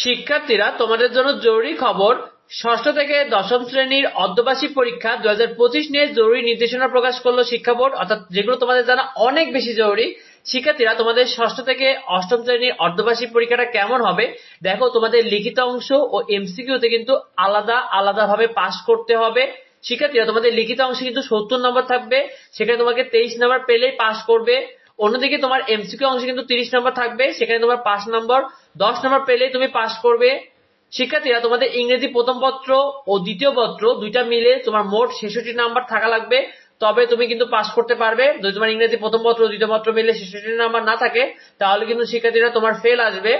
শিক্ষার্থীরা, তোমাদের জন্য জরুরি খবর, ষষ্ঠ থেকে দশম শ্রেণির অর্ধবার্ষিক পরীক্ষা দু হাজার পঁচিশ নিয়ে জরুরি নির্দেশনা প্রকাশ করল শিক্ষা বোর্ড, অর্থাৎ যেগুলো তোমাদের জানা অনেক বেশি জরুরি। শিক্ষার্থীরা, তোমাদের ষষ্ঠ থেকে অষ্টম শ্রেণির অর্ধবার্ষিক পরীক্ষাটা কেমন হবে? দেখো, তোমাদের লিখিত অংশ ও এমসিকিউতে কিন্তু আলাদা আলাদা ভাবে পাশ করতে হবে। শিক্ষার্থীরা, তোমাদের লিখিত অংশে কিন্তু সত্তর নম্বর থাকবে। সেখানে তোমাকে তেইশ নম্বর পেলেই পাশ করবে। অন্যদিকে তোমার এমসিকিউ অংশে কিন্তু তিরিশ নম্বর থাকবে, সেখানে তোমার পাঁচ নম্বর দশ নম্বর পেলেই তুমি পাশ করবে। শিক্ষার্থীরা, তোমাদের ইংরেজি প্রথম পত্র ও দ্বিতীয় পত্র দুইটা মিলে তোমার মোট ছেষট্টি নাম্বার থাকা লাগবে। তবে তুমি কিন্তু পাস করতে পারবে। যদি তোমার ইংরেজি প্রথম পত্র দ্বিতীয় পত্র মিলে ছেষট্টি নাম্বার না থাকে, তাহলে কিন্তু শিক্ষার্থীরা তোমার ফেল আসবে।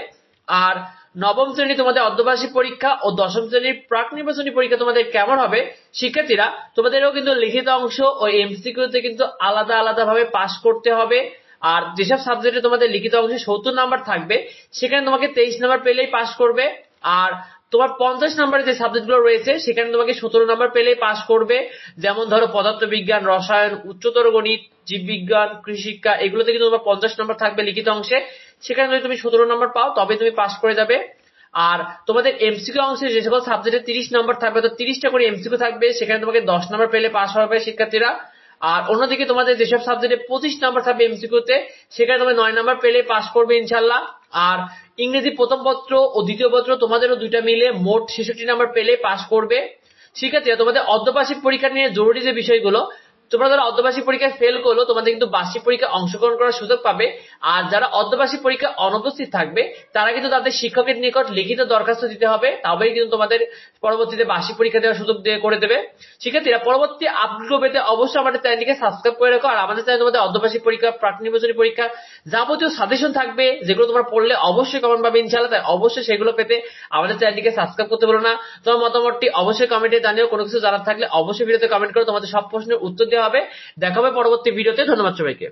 আর নবম শ্রেণি তোমাদের অর্ধবার্ষিক পরীক্ষা ও দশম শ্রেণির প্রাক নির্বাচনী পরীক্ষা তোমাদের কেমন হবে, শিক্ষার্থীরা, তোমাদেরও কিন্তু লিখিত অংশ ও এমসিকিউতে কিন্তু আলাদা আলাদা ভাবে পাশ করতে হবে। আর যেসব সাবজেক্টে তোমাদের লিখিত অংশে সত্তর নাম্বার থাকবে, সেখানে তোমাকে তেইশ নাম্বার পেলেই পাস করবে। আর তোমার পঞ্চাশ নাম্বারের যে সাবজেক্টগুলো রয়েছে, সেখানে তোমাকে সতেরো নাম্বার পেলেই পাস করবে। যেমন ধরো পদার্থবিজ্ঞান, রসায়ন, উচ্চতর গণিত, জীববিজ্ঞান, কৃষিশিক্ষা, এগুলোতে কিন্তু তোমার পঞ্চাশ নাম্বার থাকবে লিখিত অংশে। সেখানে যদি তুমি সতেরো নাম্বার পাও তবে তুমি পাস করে যাবে। আর তোমাদের এমসিকিউ অংশে যে সকল সাবজেক্টে তিরিশ নাম্বার থাকবে তো তিরিশটা করে এমসিকিউ থাকবে, সেখানে তোমাকে দশ নাম্বার পেলে পাস হবে শিক্ষার্থীরা। আর অন্যদিকে তোমাদের যেসব সাবজেক্টে পঁচিশ নাম্বার থাকবে এমসিকিউতে সেখানে তোমরা নয় নাম্বার পেলে পাশ করবে ইনশাল্লাহ আর ইংরেজি প্রথম পত্র ও দ্বিতীয় পত্র তোমাদেরও দুইটা মিলে মোট ছেষট্টি নাম্বার পেলে পাশ করবে। ঠিক আছে, তোমাদের অর্ধবার্ষিক পরীক্ষা নিয়ে জরুরি যে বিষয়গুলো তোমরা যারা অর্ধবার্ষিক পরীক্ষায় ফেল করল, তোমাদের কিন্তু বার্ষিক পরীক্ষায় অংশগ্রহণ করার সুযোগ পাবে। আর যারা অর্ধবার্ষিক পরীক্ষায় অনুপস্থিত থাকবে, তারা কিন্তু তাদের শিক্ষকের নিকট লিখিত দরখাস্ত দিতে হবে। তবেই কিন্তু তোমাদের পরবর্তীতে বার্ষিক পরীক্ষা দেওয়ার সুযোগ দিয়ে করে দেবে। শিক্ষার্থীরা, পরবর্তী আপডেট পেতে অবশ্যই আমাদের চ্যানেলটিকে সাবস্ক্রাইব করে রাখো। আর আমাদের চ্যানেল তোমাদের অর্ধবার্ষিক পরীক্ষা, প্রাক নির্বাচনী পরীক্ষা যাবতীয় সাজেশন থাকবে, যেগুলো তোমরা পড়লে অবশ্যই কমেন্ট পাবে ইনশাআল্লাহ। তাই অবশ্যই সেগুলো পেতে আমাদের চ্যানেলটিকে সাবস্ক্রাইব করতে বলো না। তোমার মতামতটি অবশ্যই কমেন্টে জানিও। কোনো কিছু জানার থাকলে অবশ্যই ভিডিওতে কমেন্ট করো। তোমাদের সব প্রশ্নের উত্তর দেওয়া হবে। দেখা হবে পরবর্তী ভিডিওতে। ধন্যবাদ সবাইকে।